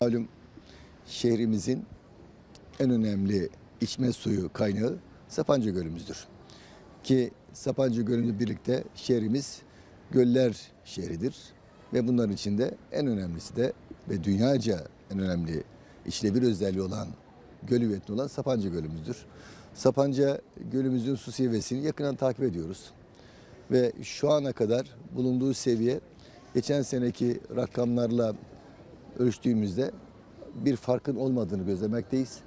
Malum şehrimizin en önemli içme suyu kaynağı Sapanca Gölümüzdür. Ki Sapanca Gölü'nü birlikte şehrimiz göller şehridir. Ve bunların içinde en önemlisi de ve dünyaca en önemli içte bir özelliği olan göl hüviyetli olan Sapanca Gölümüzdür. Sapanca Gölümüzün su seviyesini yakından takip ediyoruz. Ve şu ana kadar bulunduğu seviye geçen seneki rakamlarla ölçtüğümüzde bir farkın olmadığını gözlemekteyiz.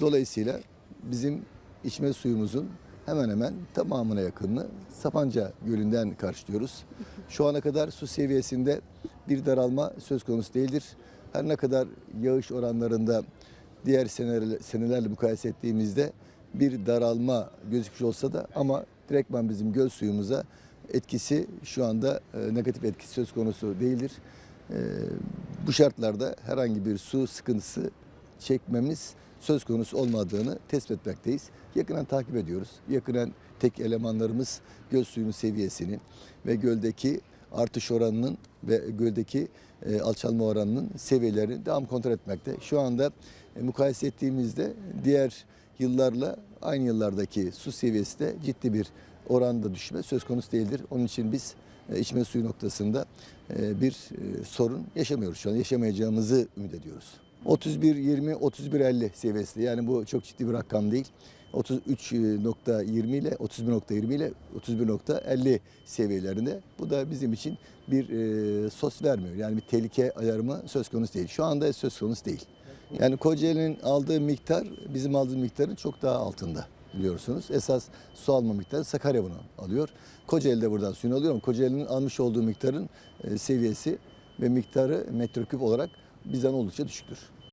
Dolayısıyla bizim içme suyumuzun hemen hemen tamamına yakınını Sapanca Gölü'nden karşılıyoruz. Şu ana kadar su seviyesinde bir daralma söz konusu değildir. Her ne kadar yağış oranlarında diğer senelerle, mukayese ettiğimizde bir daralma gözükmüş olsa da ama direktman bizim göl suyumuza etkisi şu anda e, negatif etkisi söz konusu değildir. E, bu şartlarda herhangi bir su sıkıntısı çekmemiz söz konusu olmadığını tespit etmekteyiz. Yakından takip ediyoruz. Yakından tek elemanlarımız göl suyunun seviyesini ve göldeki artış oranının ve göldeki e, alçalma oranının seviyelerini devam kontrol etmekte. Şu anda e, mukayese ettiğimizde diğer yıllarla aynı yıllardaki su seviyesi de ciddi bir oranda düşme söz konusu değildir. Onun için biz içme suyu noktasında e, bir e, sorun yaşamıyoruz şu an. Yaşamayacağımızı ümit ediyoruz. 31-20, 31-50 seviyesi. Yani bu çok ciddi bir rakam değil. 33.20 ile 31.20 ile 31.50 seviyelerinde. Bu da bizim için bir e, sos vermiyor. Yani bir tehlike ayarımı söz konusu değil. Şu anda söz konusu değil. Yani Kocaeli'nin aldığı miktar bizim aldığımız miktarın çok daha altında biliyorsunuz. Esas su alma miktarı Sakarya bunu alıyor. Kocaeli de buradan suyunu alıyor ama Kocaeli'nin almış olduğu miktarın e, seviyesi ve miktarı metreküp olarak bizden oldukça düşüktür.